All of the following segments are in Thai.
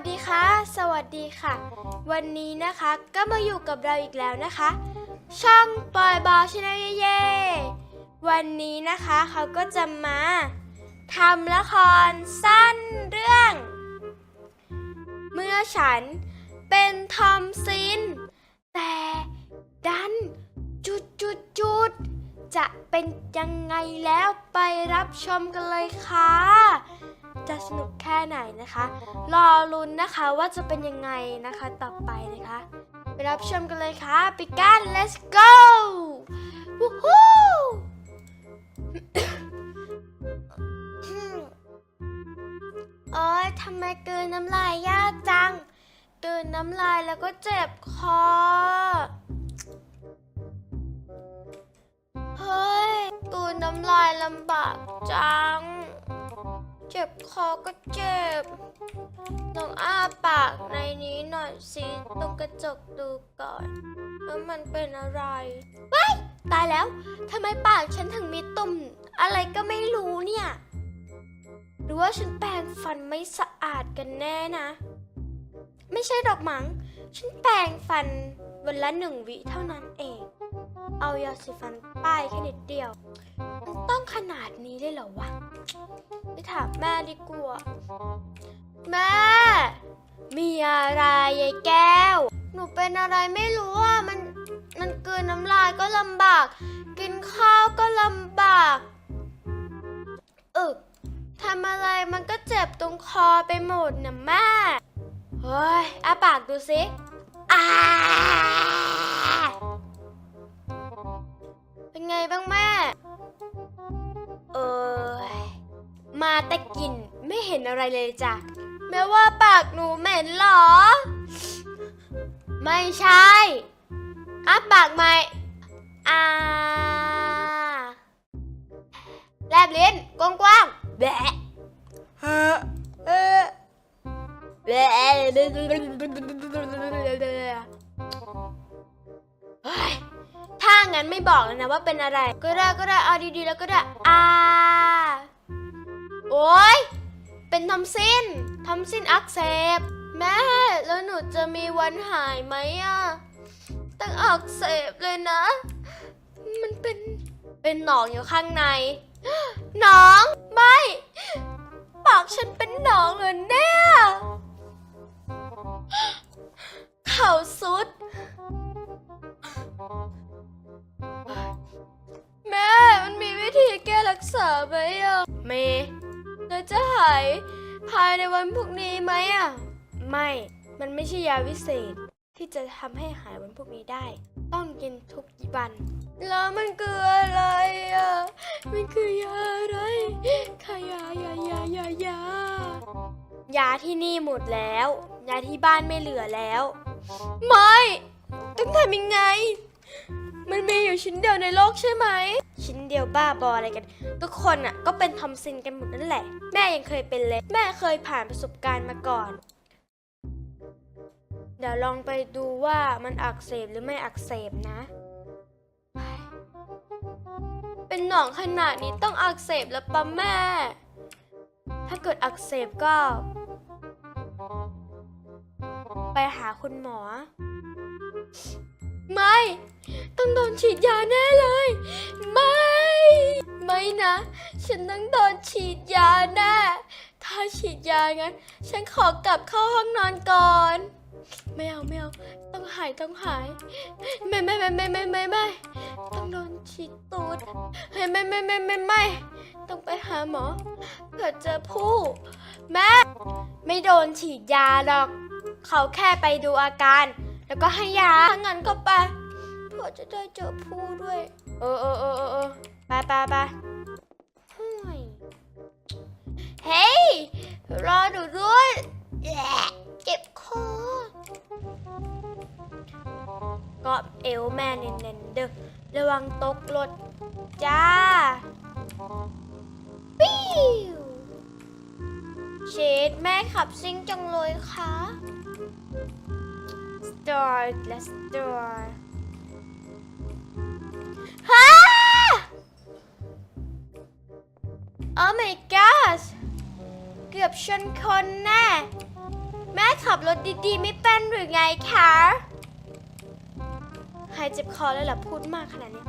สดีค่ะ สวัสดีค่ะ วันนี้นะคะก็มาอยู่กับเราอีกแล้วนะคะ ช่องปอยบอลชาแนลเย่วันนี้นะคะเขาก็จะมาทำละครสั้นเรื่อง เมื่อฉันเป็นทอมซิน แต่ดันจุดจุดจุดจะเป็นยังไงแล้วไปรับชมกันเลยค่ะ จะสนุกแค่ไหนนะคะ รอลุ้นนะคะว่าจะเป็นยังไงนะคะต่อไปนะคะ ไปรับชมกันเลยค่ะไปกัน let's go วู้ฮู้โอ๊ยทำไมกลืนน้ำลายยากจังกลืนน้ำลายแล้วก็เจ็บคอ เฮ้ยกลืนน้ำลายลำบากจัง เจ็บคอก็เจ็บ ลองอ้าปากในนี้หน่อยสิตรงกระจกดูก่อนว่ามันเป็นอะไรว้ายตายแล้ว ทำไมปากฉันถึงมีตุ่ม อะไรก็ไม่รู้เนี่ย หรือว่าฉันแปรงฟันไม่สะอาดกันแน่นะ ไม่ใช่ดอกหมัง ฉันแปรงฟันวันละหนึ่งวิเท่านั้นเอง เอายาสีฟันป้ายแค่นิดเดียว มันต้องขนาดนี้เลยเหรอวะ ไปถามแม่ดีกว่า แม่ มีอะไรยายแก้ว หนูเป็นอะไรไม่รู้อะ มัน มันกลืนน้ำลายก็ลำบาก กินข้าวก็ลำบากอึกทำอะไรมันก็เจ็บตรงคอไปหมดนะแม่ เฮ้ยอาปากดูสิอา เป็นไงบ้างแม่ เอยมาแต่กลินไม่เห็นอะไรเลยจ้ะ แม้ว่าปากหนูเหม็นเหรอ ไม่ใช่อ้าปากใหม่อ่าแลบลิ้นกว้างๆแบะเออแบะเฮ้ย งั้นไม่บอกแล้วนะว่าเป็นอะไร ก็ได้ก็ได้เอาดีๆแล้วก็ได้อาโอ๊ยเป็นทอมซินทอมซินอักเสบแม่แล้วหนูจะมีวันหายไหมอะตั้งอักเสบเลยนะ มันเป็นเป็นหนองอยู่ข้างในหนองายในวันพรุ่งนี้ไหมอะ ไม่ มันไม่ใช่ยาวิเศษ ที่จะทำให้หายวันพรุ่งนี้ได้ ต้องกินทุกวัน แล้วมันคืออะไรอะ มันคือยาอะไรขยายายายายายาที่นี่หมดแล้ว ยาที่บ้านไม่เหลือแล้ว ไม่ ต้องทำยังไง มันมีอยู่ชิ้นเดียวในโลกใช่ไหม ชิ้นเดียวบ้าบออะไรกัน ทุกคนอะก็เป็นทอมซินกันหมดนั่นแหละ แม่ยังเคยเป็นเลย แม่เคยผ่านประสบการณ์มาก่อน เดี๋ยวลองไปดูว่ามันอักเสบหรือไม่อักเสบนะ เป็นหนองขนาดนี้ต้องอักเสบแล้วปะแม่ ถ้าเกิดอักเสบก็ ไปหาคุณหมอ ไม่ ต้องโดนฉีดยาแน่เลย ฉันต้องโดนฉีดยาแน่ ถ้าฉีดยางั้น ฉันขอกลับเข้าห้องนอนก่อน ไม่เอาไม่เอาต้องหายต้องหาย ไม่ไม่ไม่ไม่ไม่ไม่ไม่ต้องโดนฉีดตูดเฮ้ไม่ไม่ไม่ไม่ไม่ต้องไปหาหมอเผื่อเจอผู้แม่ไม่โดนฉีดยาหรอก เขาแค่ไปดูอาการ แล้วก็ให้ยาถ้างั้นก็ไปเผื่อจะได้เจอผู้ด้วย เออเออเออเออเออไปไปไป เฮ้ย รอดูด้วยแหละเจ็บคอก็เอวแม่เน้นๆเด้อระวังตกรถจ้า ปิ้วเชดแม่ขับซิ่งจังเลยค่ะ start let's start ฮ่า Oh my gosh เกือบชนคนแน่แม่ขับรถดีๆ ไม่เป็นหรือไงคะหายเจ็บคอแล้วเหรอพูดมากขนาดนี้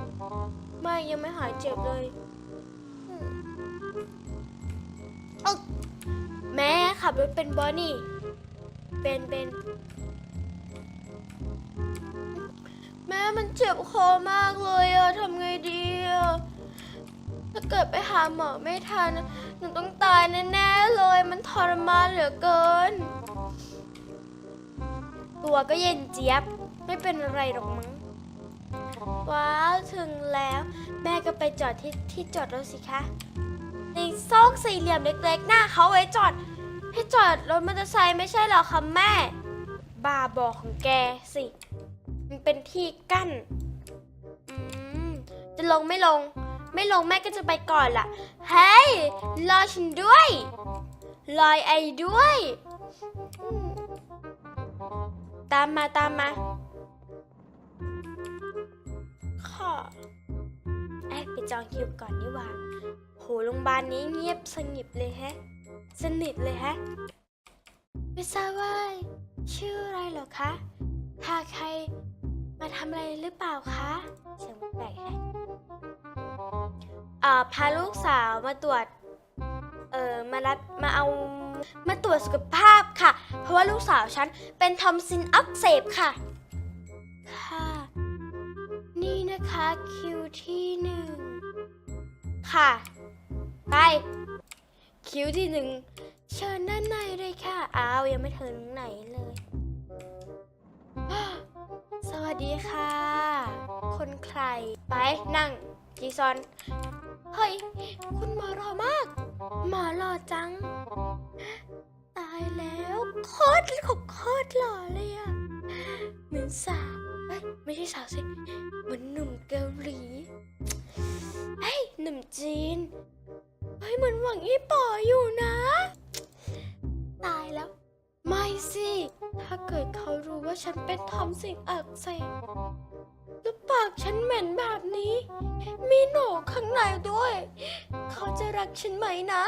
ไม่ยังไม่หายเจ็บเลยแม่ขับรถเป็นบอนี่ เป็นเป็นแม่มันเจ็บคอมากเลยอะทำไงดีอะ ถ้าเกิดไปหาหมอไม่ทัน หนูต้องตายแน่ๆเลย มันทรมานเหลือเกิน ตัวก็เย็นเจี๊ยบ ไม่เป็นอะไรหรอกมั้ง ว้าว ถึงแล้ว แม่ก็ไปจอดที่ที่จอดรถสิคะ ในซอกสี่เหลี่ยมเล็กๆ หน้าเขาไว้จอด ให้จอดรถมอเตอร์ไซค์ไม่ใช่หรอคะแม่ บาบอกของแกสิ มันเป็นที่กั้น อืม จะลงไม่ลง ไม่ลงแม่ก็จะไปก่อนล่ะ เฮ้ย รอฉันด้วย รอยไอด้วย ตามมาตามมาค่ะแอบไปจองคิวก่อนดีกว่า โหโรงพยาบาลนี้เงียบสงบเลยแฮะ สนิทเลยแฮะไม่ทราบว่าชื่ออะไรหรอคะพาใครมาทำอะไรหรือเปล่าคะเสียงแปลกแฮะ อ่าพาลูกสาวมาตรวจ เอ่อ มารับ มาเอา มาตรวจสุขภาพค่ะ เพราะว่าลูกสาวฉันเป็นทอมซินอักเสบค่ะ ค่ะ นี่นะคะคิวที่หนึ่ง ค่ะ ไป คิวที่หนึ่ง เชิญด้านในเลยค่ะ อ้าวยังไม่ถึงไหนเลย สวัสดีค่ะ คนใคร ไปนั่ง จีซอน เฮ้ย คุณหมอรอมาก หมอรอจัง ตายแล้วโคตรของโคตรหล่อเลยอะเหมือนสาวเอ้ยไม่ใช่สาวสิ เหมือนหนุ่มเกาหลี เฮ้ย หนุ่มจีน เฮ้ย เหมือนหวังอี้ป่ออยู่นะ ตายแล้ว ไม่สิ ถ้าเกิดเขารู้ว่าฉันเป็นทอมสิ่งอักเสบแล้วปากฉันเหม็นแบบนี้ มีหนูข้างในด้วย เขาจะรักฉันไหมนะ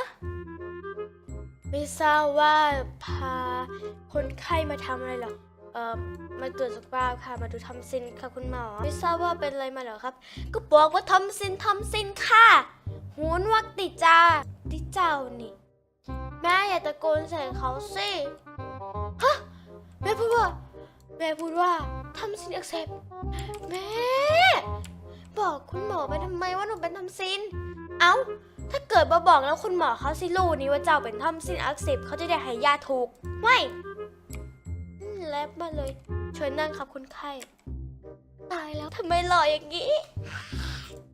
ไม่ทราบว่าพาคนไข้มาทำอะไรหรอเอ่อมาตรวจสุขภาพค่ะ มาดูทำซินค่ะคุณหมอ ไม่ทราบว่าเป็นอะไรมาเหรอครับ ก็บอกว่าทำซินทำซินค่ะหูนวักติจ้าติเจ้านี่ แม่อย่าตะโกนใส่เขาสิ แม่พูดว่า แม่พูดว่าทำซินอักเสบแม่ บอกคุณหมอไปทำไมว่าหนูเป็นทำซิน เอ้า ถ้าเกิดมาบอกแล้วคุณหมอเขาสิรู้นี่ว่าเจ้าเป็นทำซินอักเสบเขาจะได้ให้ยาถูก ไม่แลบมาเลยเชิญนั่งครับคุณไข้ตายแล้วทำไมหล่ออย่างนี้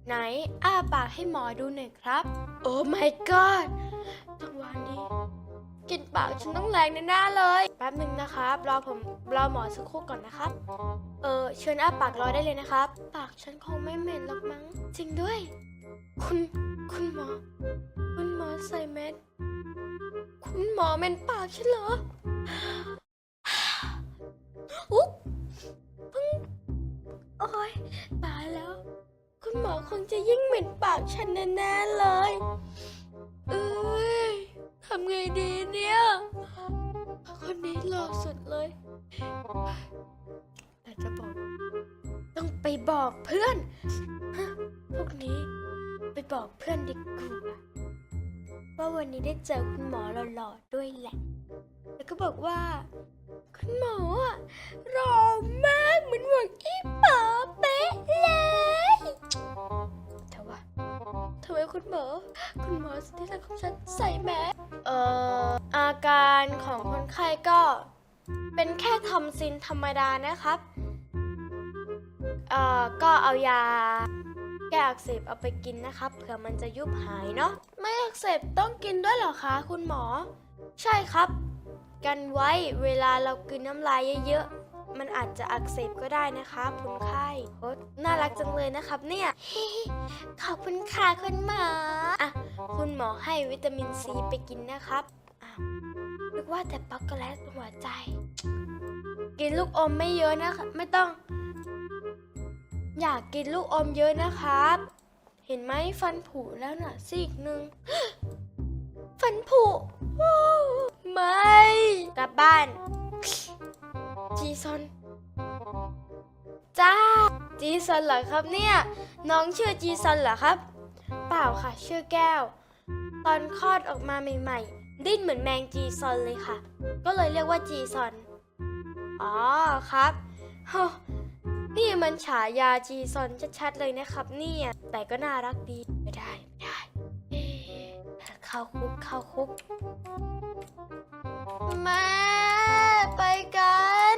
ไหน อ้าปากให้หมอดูหน่อยครับ โอ้ my god จังหวะนี้ กลินปากฉันต้องแรงแน่ๆเลย แป๊บหนึ่งนะครับ รอผมรอหมอสักครู่ก่อนนะครับ เออเชิญอ้าปากรอได้เลยนะครับ ปากฉันคงไม่เหม็นหรอกมั้ง จริงด้วย คุณคุณหมอ คุณหมอใส่แมสคุณหมอเหม็นปากฉันเหรออุ๊บเพิ่งโอ้ยตายแล้ว คุณหมอคงจะยิ่งเหม็นปากฉันแน่ๆเลย ทำไงดีเนี่ย คนนี้หล่อสุดเลย แต่จะบอก ต้องไปบอกเพื่อน พวกนี้ไปบอกเพื่อนดีกว่าว่าวันนี้ได้เจอคุณหมอหล่อๆด้วยแหละ แล้วก็บอกว่า คุณหมออะหล่อมากเหมือนหวังอี้ป๋อเป๊ะเลยแต่ว่าทำไมคุณหมอ คุณหมอที่รักของฉันใส่แม ทอมซินธรรมดานะครับ เอ่อ ก็เอายาแก้อักเสบเอาไปกินนะครับเผื่อมันจะยุบหายเนาะไม่อักเสบต้องกินด้วยเหรอคะคุณหมอ ใช่ครับ กันไว้เวลาเรากลืนน้ำลายเยอะๆมันอาจจะอักเสบก็ได้นะครับคุณไข้โอ๊น่ารักจังเลยนะครับเนี่ยขอบคุณค่ะคุณหมออะคุณหมอให้วิตามินซีไปกินนะครับอ้าวนึกว่าแต่ป๊อกโกแลตหัวใจ กินลูกอมไม่เยอะนะคะ ไม่ต้อง อยากกินลูกอมเยอะนะครับ เห็นไหมฟันผุแล้วน่ะซีกหนึ่งฟันผุไม่ กลับบ้าน จีซอนจ้าจีซอนเหรอครับเนี่ย น้องชื่อจีซอนเหรอครับ เปล่าค่ะชื่อแก้ว ตอนคลอดออกมาใหม่ๆ ดิ้นเหมือนแมงจีซอนเลยค่ะ ก็เลยเรียกว่าจีซอน อ๋อครับโฮนี่มันฉายาจีซอนชัดๆเลยนะครับ เนี่ยแต่ก็น่ารักดีไม่ได้ไม่ได้ เข้าคุกเข้าคุกแม่ไปกัน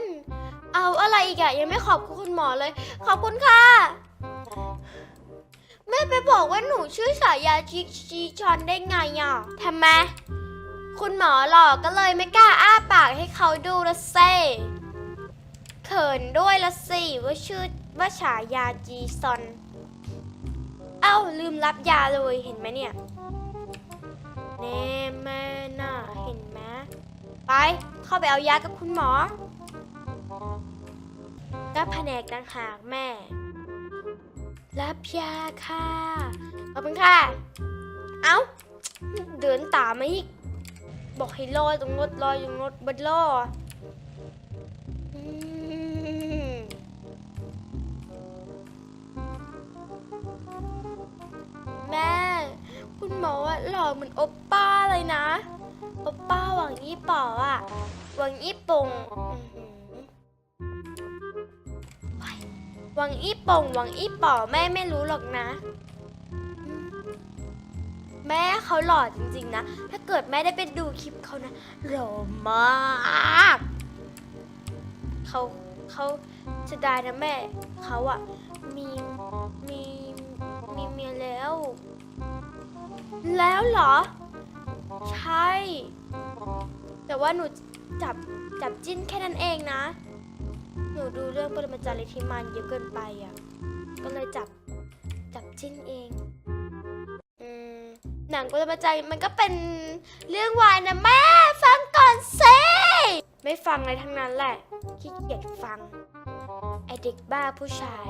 เอาอะไรอีกอะยังไม่ขอบคุณคุณหมอเลย ขอบคุณค่ะแม่ไปบอกว่าหนูชื่อฉายาชิชีชอนได้ไงอะทำไมคุณหมอหลอกก็เลยไม่กล้าอ้าปากให้เขาดูละเซ่ ขินด้วยละสิว่าชื่อว่าฉายาจีซอน เอ้า ลืมรับยาเลยเห็นไหมเนี่ยแน่แม่น่ะเห็นไหมไปเข้าไปเอายากับคุณหมอ ก็แผนกต่างหากแม่ รับยาค่ะขอบคุณค่ะ เอ้า เดินตามมาอีก บอกให้รอตรงรถรออยู่รถบนรอ คุณหมออะหล่อเหมือนโอปป้าเลยนะ โอปป้าหวังยี่ป๋ออะหวังยี่ปงหวังอี้ปงหวังอี้ป๋อแม่ไม่รู้หรอกนะ แม่เขาหล่อจริงๆนะ ถ้าเกิดแม่ได้ไปดูคลิปเขานะหล่อมากเขาเขาจะได้นะแม่เขาอะมีมีมีเมียแล้ว แล้วเหรอ ใช่ แต่ว่าหนูจับจับจิ้นแค่นั้นเองนะ หนูดูเรื่องปรมาจารย์ลิธิมานเยอะเกินไปอะ ก็เลยจับจับจิ้นเองอืมหนังปรมาจารย์มันก็เป็นเรื่องวายนะแม่ ฟังก่อนเซไม่ฟังอะไรทั้งนั้นแหละขี้เกียจฟังไอเด็กบ้าผู้ชาย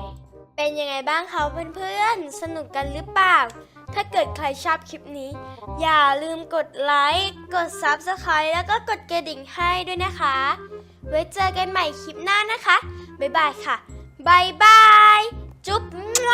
เป็นยังไงบ้างเขาเพื่อนๆ สนุกกันหรือเปล่า ถ้าเกิดใครชอบคลิปนี้ อย่าลืมกดไลค์ กด Subscribe แล้วก็กดกระดิ่งให้ด้วยนะคะ ไว้เจอกันใหม่คลิปหน้านะคะ บ๊ายบายค่ะ บ๊ายบาย จุ๊บมั่ว